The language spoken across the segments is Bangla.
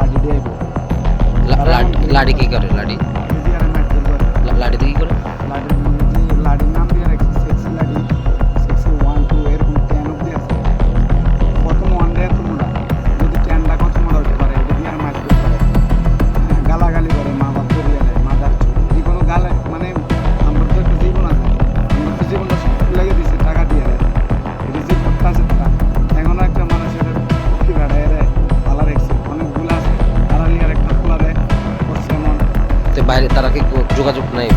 এই মনে মনে লাঠি দিয়ে আইবো। লা- লাডি লাডি কি করে লাডি যদি আর মাইকেল করে লা- লাডি দিয়ে কি করে লাঠির যোগাযোগ নাই।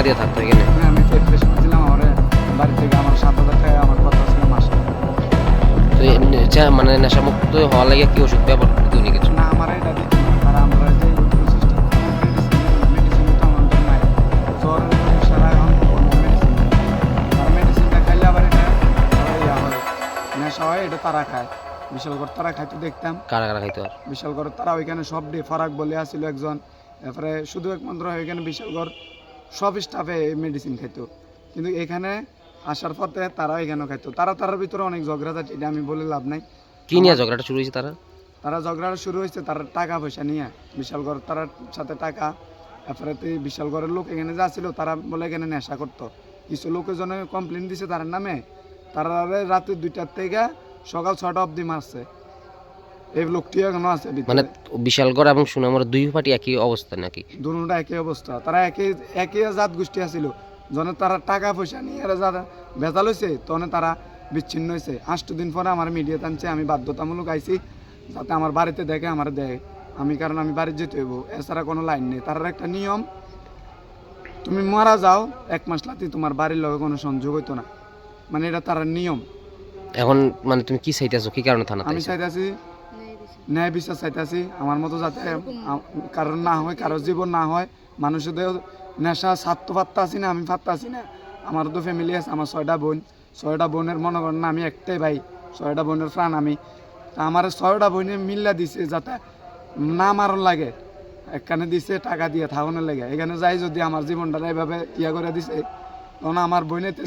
টাকা দিয়ে থাকতো এখানে। হ্যাঁ, আমি তো ফ্রেশ করছিলাম আমার বাড়ি থেকে আমার সাত হাজার টাকা আমার কথা ছিল মাসে। তো এই নে- চা- মানে নেশামুক্ত হওয়ার লাগে কি ওষুধ ব্যবহার করতে উনি কিছু? না আমার এটা দিত আমরা যে এখন হয় নেশা এটা তারা খায়। বিশাল করে তারা খাইতে দেখতাম। কারা কারা খাইতে বিশালগড় তারা ওইখানে সব ডে ফারাক বলে আসছিল একজন। তারপরে শুধু একমাত্র ওইখানে বিশালগড়। সব স্টাফে মেডিসিন খাইতো। কিন্তু এখানে আসার পথে তারা এখানেও খাইতো। তারা তার ভিতরে অনেক ঝগড়াঝাটি এটা আমি বলে লাভ নাই। কি নিয়ে ঝগড়াটা শুরু হয়েছে তারা? তারা ঝগড়া শুরু হয়েছে তার টাকা পয়সা নিয়ে। বিশালগড় তার সাথে টাকা তারপরে তো বিশালগড়ের লোক এখানে যা ছিল তারা বলে এখানে নেশা করতো। কিছু লোকজনে কমপ্লেন দিছে তার নামে। তারা রাতে দুইটার থেকে সকাল ছটা অবধি মারছে। এই লোকটি এখনও আছে। মানে বিশালগড় এবং সুনামর দুই পার্টি একই অবস্থা নাকি? দুটা একই অবস্থা। তারা একই একই জাত গোষ্ঠী আছিল। যখন তারা টাকা পয়সা নিয়ে এরা যারা ভেজাল হয়েছে তখন তারা বিচ্ছিন্ন হয়েছে আষ্ট দিন পরে আমার মিডিয়া টানছে আমি বাধ্যতামূলক আইছি যাতে আমার বাড়িতে দেখে আমার দেয়। আমি কারণ আমি বাড়ি যেতে হইব এছাড়া কোনো লাইন নেই। তার একটা নিয়ম তুমি মারা যাও এক মাস লাতি তোমার বাড়ির লগে কোনো সংযোগ হইতো না। মানে এটা তার নিয়ম। এখন মানে তুমি কি চাইতেছো? কি কারণে থানা আমি চাইতেছি ন্যায় বিচার চাইতেছি। আমার মতো যাতে কারোর না হয়, কারোর জীবন না হয়, মানুষের নেশা স্বার্থ পাত্তা আছি না, আমি পাত্তা আছি না। আমার তো ফ্যামিলি আছে, আমার ছয়টা বোন। ছয়টা বোনের মনে করেন না আমি একটাই ভাই, ছয়টা বোনের প্রাণ আমি। আমার ছয়টা বোনে মিল্লা দিছে যাতে না মারণ লাগে। একখানে দিছে টাকা দিয়ে থাকুনের লাগে। এখানে যাই যদি আমার জীবনটা এইভাবে ইয়া করে দিছে, তখন আমার বোনেতে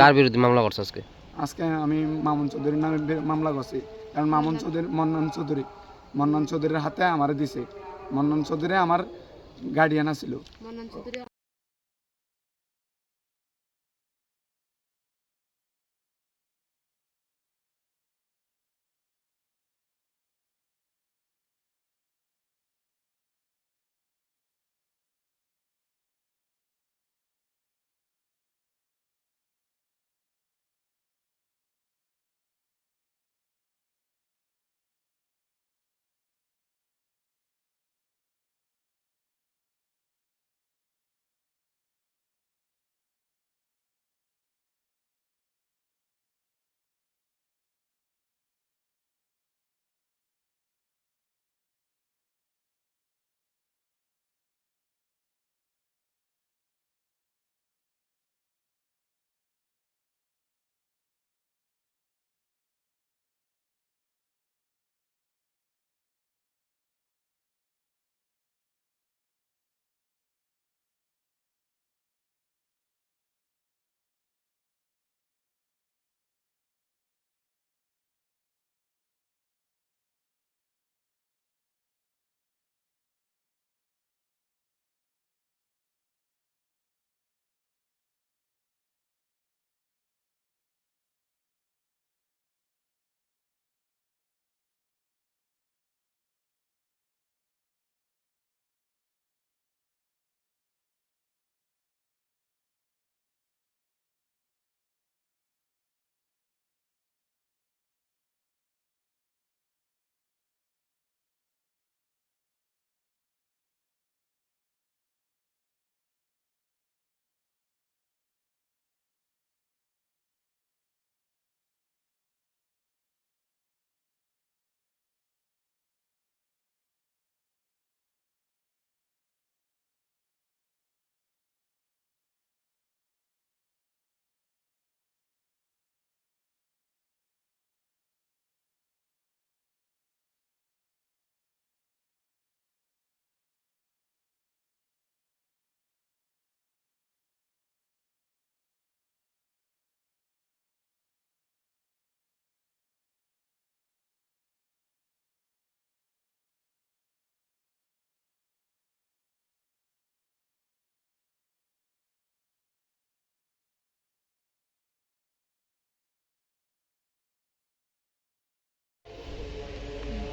কার বিরুদ্ধে মামলা করছ আজকে? আজকে আমি মামুন চৌধুরীর নামে মামলা করছি। কারণ মামুন চৌধুরী মন্নন চৌধুরী। মন্নন চৌধুরীর হাতে আমার দিছে। মন্নন চৌধুরী আমার গার্ডিয়ান ছিল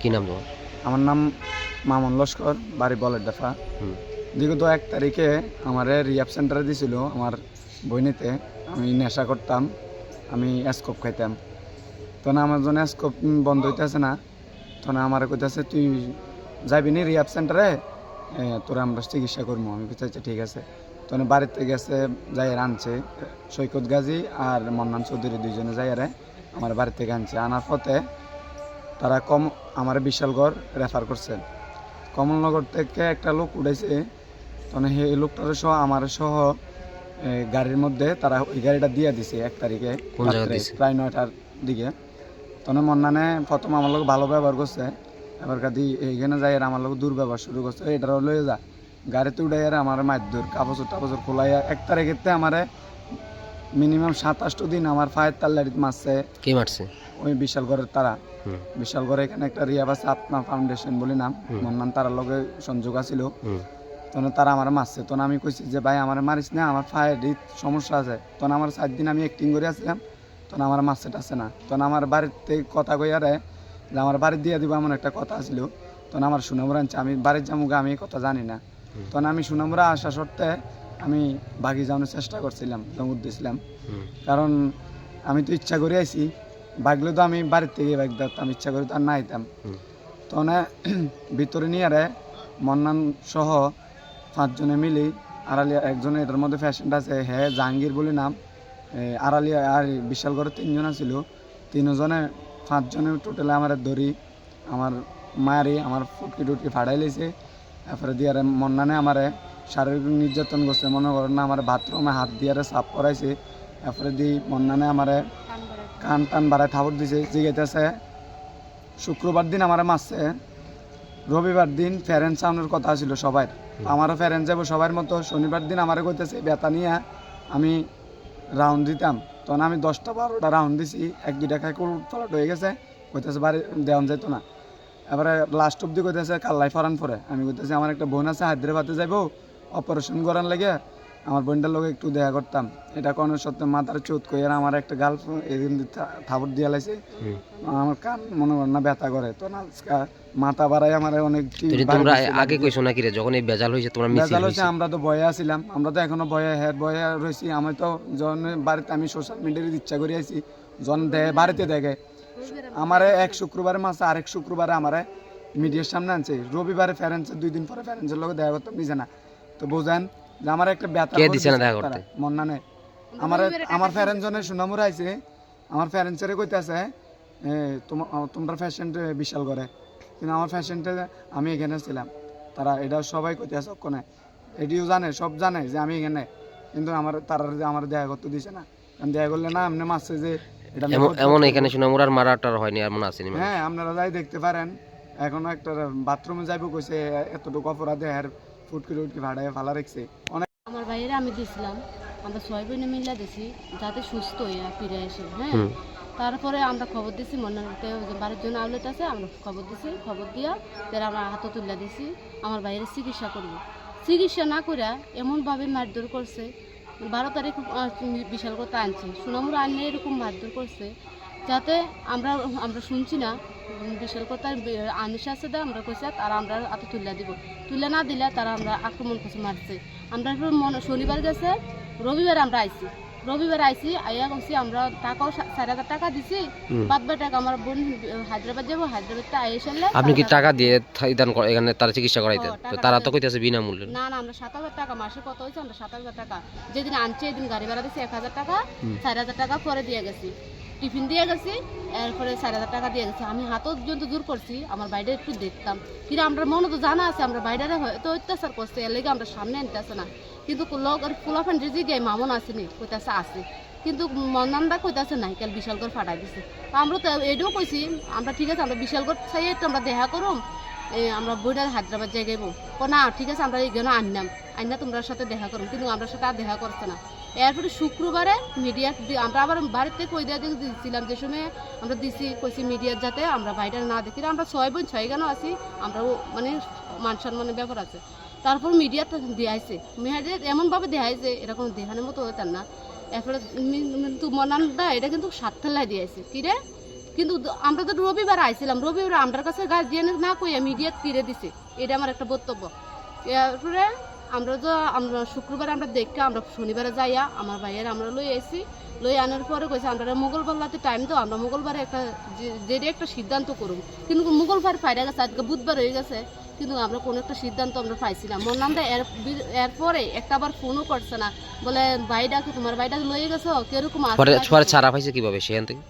কি নাম তোমার? আমার নাম মামুন লস্কর বাড়ি বলের দফা বিগত এক তারিখে আমার রিয়াব সেন্টারে দিছিল আমার বইনেতে। আমি নেশা করতাম আমি স্কোপ খাইতাম। তখন আমার জন্য স্কোপ বন্ধ হইতেছে না। তখন আমার কইতেছে তুই যাবি নি রিয়াব সেন্টারে তোরা আমরা চিকিৎসা করব আমি কইতেছি ঠিক আছে। তখন বাড়িতে গেছে যাই আনছে। সৈকত গাজী আর মন্নান চৌধুরী দুইজনে যাইয়ারে আমার বাড়ি থেকে আনছে আনার পথে তারা কম আমার বিশালগড় রেফার করছে। কমলনগর থেকে একটা লোক উঠেছে তখন সেই লোকটার সহ আমার সহ গাড়ির মধ্যে তারা ওই গাড়িটা দিয়ে দিছে এক তারিখে? প্রায় নয়টার দিকে। তখন মন্নানে প্রথম আমার লোক ভালো ব্যবহার করছে এবার কাদি এইখানে যাই আর আমার লোক দুর্ব্যবহার শুরু করছে এটারও লয়ে যা। গাড়িতে উঠাই আর আমার মাধ্যর কাপড় টাপড় খোলাইয়া এক তারিখেতে আমার মিনিমাম সাতাশটো দিন আমার ফায়ের তাল্লারিত মারছে। কে মারছে? ওই বিশালগড়ের তারা। বিশালগড়ে এখানে একটা রিয়াব আছে আপনা ফাউন্ডেশন বলে নাম। মন্নান তারার লগে সংযোগ আছিল। তখন তারা আমার মারছে। তখন আমি কইছি যে ভাই আমার মারিস না আমার ফায়ের সমস্যা আছে। তখন আমার চার দিন আমি অ্যাক্টিং করে আসছিলাম। তখন আমার মারছে টাছে না। তখন আমার বাড়িতে কথা কইয়ারে যে আমার বাড়ি দিয়ে দিব এমন একটা কথা ছিল তখন আমার সুনামরা আনছে আমি বাড়ির যামুগা আমি এই কথা জানি না। তখন আমি সুনামরা আসা সত্ত্বে আমি বাগি যাওয়ানোর চেষ্টা করছিলাম দমুদ দিয়েছিলাম কারণ আমি তো ইচ্ছা করে আইছি বাগলে তো আমি বাড়ির থেকে বাগ দিতাম ইচ্ছা করে তো আর না আইতাম। তখন ভিতরে নিয়ে আরে মন্নান সহ পাঁচজনে মিলি আড়ালিয়া একজন এটার মধ্যে ফ্যাশনটা আছে হ্যাঁ জাহাঙ্গীর বলে নাম আড়ালিয়া আর বিশাল করে তিনজন ছিল তিনজনে পাঁচজনে টোটালে আমার ধরি আমার মারি আমার ফুটকি টুটকি ফাড়াই লেছে তারপরে দিয়ে মন্নানে আমারে শারীরিক নির্যাতন করছে মনে করেন না আমার বাথরুমে হাত দিয়ে সাফ করাইছে। তারপরে দি মন্নানে আমারে কান টান বাড়ায় থাপড় দিছে জিগাইতেছে। শুক্রবার দিন আমার মারছে। রবিবার দিন ফেরেন্স সামনের কথা ছিল সবার। আমারও ফেরেন্স যাব সবার মতো। শনিবার দিন আমারে কইতেছে বেতা নিয়ে আমি রাউন্ড দিতাম। তখন আমি দশটা বারোটা রাউন্ড দিছি এক দুইটা খাই ফলাট হয়ে গেছে। কইতেছে বাড়ি দেওয়ান যেত না। এবারে লাস্ট অব্দি কইতেছে কাল্লাই ফরান পরে। আমি কইতেছি আমার একটা বোন আছে হায়দ্রাবাদে যাইবো অপারেশন করার লাগে আমার বোনটার লোক একটু দেখা করতাম। এটা কোনো সত্যি মাথার চোট কই আর আমার একটা গাল এদিন থাপড় দিয়া লাইছে। আমার কান মনে করেন না ব্যথা করে। তো না মাথা বাড়াই আমার অনেক তোমরা আগে কইছো নাকি রে যখন এই বেজাল হয়েছে তোমরা মিছিল বেজাল হয়েছে আমরা তো ভয়ে আছিলাম। আমরা তো এখনও ভয়ে হ্যাঁ ভয়ে রয়েছি আমি তো যখন বাড়িতে আমি সোশ্যাল মিডিয়ার ইচ্ছা করে আইছি যখন দেয় বাড়িতে দেখে। আমারে এক শুক্রবারে মাসে আরেক শুক্রবারে আমারে মিডিয়ার সামনে আনছে। রবিবারে ফ্যারেন্সের দুই দিন পরে ফ্যারেন্সের লোক দেখা করতাম দিছে না। তো বোঝেন যে আমার একটা ব্যথা কে দিছে না দেখা তারা। করতে? মন্না নে আমার আমার ফ্যারেন্স জনের সুনামুর আইছে। আমার ফ্যারেন্সেরে কইতাছে তোমার তোমরা ফ্যাশন বিশাল করে। কিন্তু আমার ফ্যাশনটা আমি এখানে ছিলাম। তারা এটা সবাই কইতেছে ওখানে এটিও জানে সব জানে যে আমি এখানে। কিন্তু আমার তারা যে আমার দেখা করতে দিছে না। কারণ দেখা করলে না এমনি মাসে যে এটা এমন। এখানে শুনে মোরার মারাটার হয়নি এমন আসেনি মানে হ্যাঁ আপনারা যাই দেখতে পারেন। এখনও একটা বাথরুমে যাইব কইছে এতটুকু অপরাধে আর ফুটকি টুটকি ভাড়ায় ফালা রাখছে। অনেক আমার বাইরে আমি দিছিলাম আমরা ছয় বোনে মিল্লা দিছি যাতে সুস্থ হইয়া ফিরে আসে হ্যাঁ? তারপরে আমরা খবর দিছি মন্নাতে বাড়ির জন্য আউলেট আছে আমরা খবর দিছি খবর দিয়া তারা আমরা হাতে তুলে দিছি আমার বাইরে চিকিৎসা করব। চিকিৎসা না করে এমনভাবে মারধর করছে বারো তারিখ বিশাল কথা আনছে সুনামুর আনলে এরকম মারধর করছে যাতে আমরা আমরা শুনছি না বিশাল কথা আনিস আছে দা আমরা কইছে আর আমরা হাতে তুলে দিব। তুলে না দিলে তারা আমরা আক্রমণ করছে মারছে। আমরা মনে শনিবার গেছে রবিবার আমরা আইছি। রবিবার আইছি আইয়া কইছি আমরা টাকাও চার হাজার টাকা দিছি। বাদ টাকা আমার বোন হায়দ্রাবাদ যাব হায়দ্রাবাদ তে আইসে আপনি কি টাকা দিয়ে থা- দান কর- এখানে তারা চিকিৎসা করাইতেন? তো তারা তো কইতেছে বিনামূল্যে। না না আমরা সাত হাজার টাকা মাসে কত হয়েছে আমরা সাত হাজার টাকা। যেদিন আনছে এদিন গাড়ি ভাড়া দিছি এক হাজার টাকা চার হাজার টাকা পরে দিয়ে গেছি। টিফিন দিয়ে গেছি, এরপরে চার হাজার টাকা দিয়ে গেছি। আমি হাতও পর্যন্ত দূর করছি, আমার বাইরে একটু দেখতাম। কিন্তু আমরা মনে তো জানা আছে, আমরা বাইরে হয়তো অত্যাচার করছে, এর লেগে আমরা সামনে আনতে আসে না। কিন্তু আর ফুলাফান রেজি গিয়ে মামন আসেনি, কইতাছে আছে। কিন্তু মন্নানদা কইতাছে নাই, কাল বিশালগড় ফাটাই দিছে। আমরা তো এটাও কইছি, আমরা ঠিক আছে, আমরা বিশালগড় চাই একটু আমরা দেখা করুম আমরা বইটা হায়দ্রাবাদ জায়গায় বউ না, ঠিক আছে, আমরা এখানে আনলাম আননা তোমার সাথে দেখা করুন কিন্তু আমরা সাথে আর দেখা করছে না। এরপরে শুক্রবারে মিডিয়া আমরা আবার বাড়িতে কই দিয়ে দিয়েছিলাম যে সময় আমরা দিছি, কইছি মিডিয়ার যাতে আমরা বাইরে না দেখি। আমরা ছয় বোন, ছয় গানও আছি, আমরাও মানে মান সম্মানের ব্যাপার আছে। তারপর মিডিয়াতে দেখাইছে মেয়েদের এমনভাবে দেখাইছে এরকম দেখানোর মতো হইতাম না। এরপরে কিন্তু মনানদা এটা কিন্তু সাত ফেলাই দিয়েছে কি রে? কিন্তু আমরা তো রবিবার আইছিলাম। রবিবার আমার কাছে গার্জিয়ান না কইয়া মিডিয়াত ফিরে দিছে। এটা আমার একটা বক্তব্য। এরপরে আমরা তো আমরা শুক্রবার আমরা দেখে আমরা শনিবারে যাইয়া আমার ভাইয়ের আমরা লই এসি লই আনার পরে কইছে আমরা মঙ্গলবার রাতে টাইম তো আমরা মঙ্গলবারে একটা যে- যেটা একটা সিদ্ধান্ত করুম। কিন্তু মঙ্গলবার ফাইডা গেছে আজকে বুধবার হয়ে গেছে কিন্তু আমরা কোনো একটা সিদ্ধান্ত আমরা পাইছি না। মন নামদা এর এরপরে একটা আবার ফোনও করছে না। বলে ভাইডাকে তোমার ভাইডা লয়ে গেছো? কীরকম? ছাড়া পাইছে কীভাবে সেখান থেকে?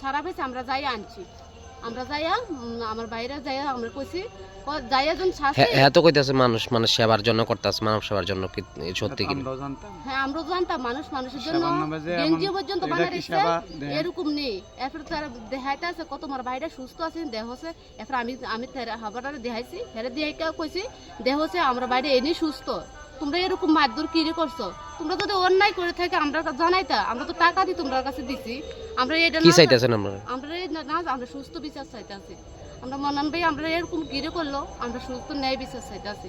ছাড়া পেয়েছে আমরা যাই আনছি। আমরা যাইয়া আমার বাইরে যাইয়া আমরা কইছি যাইয়া যখন হ্যাঁ হ্যাঁ তো কইতাছে মানুষ মানে সেবার জন্য করতেছে মানব সেবার জন্য কি সত্যি কি? হ্যাঁ আমরা জানতাম মানুষ মানুষের জন্য যে পর্যন্ত? এরকম নেই। এরপর তার দেখাইতে আছে কত আমার ভাইটা সুস্থ আছে দেহ আছে এরপর আমি আমি হাবাটারে দেখাইছি হেরে দিয়ে কইছি দেহ হচ্ছে আমরা বাইরে এনে সুস্থ। তোমরা এরকম মারধর কিরে করছ? তোমরা যদি অন্যায় করে থাকে আমরা তা জানাইতা আমরা তো টাকা দিই তোমরা কাছে দিছি। আমরা এটা কি চাইতাছেন আপনারা আমরা না আমরা সুস্থ বিচার চাইতেছি। আমরা মনন ভাই আমরা এরকম কিরে করল আমরা সুস্থ ন্যায় বিচার চাইতে আছি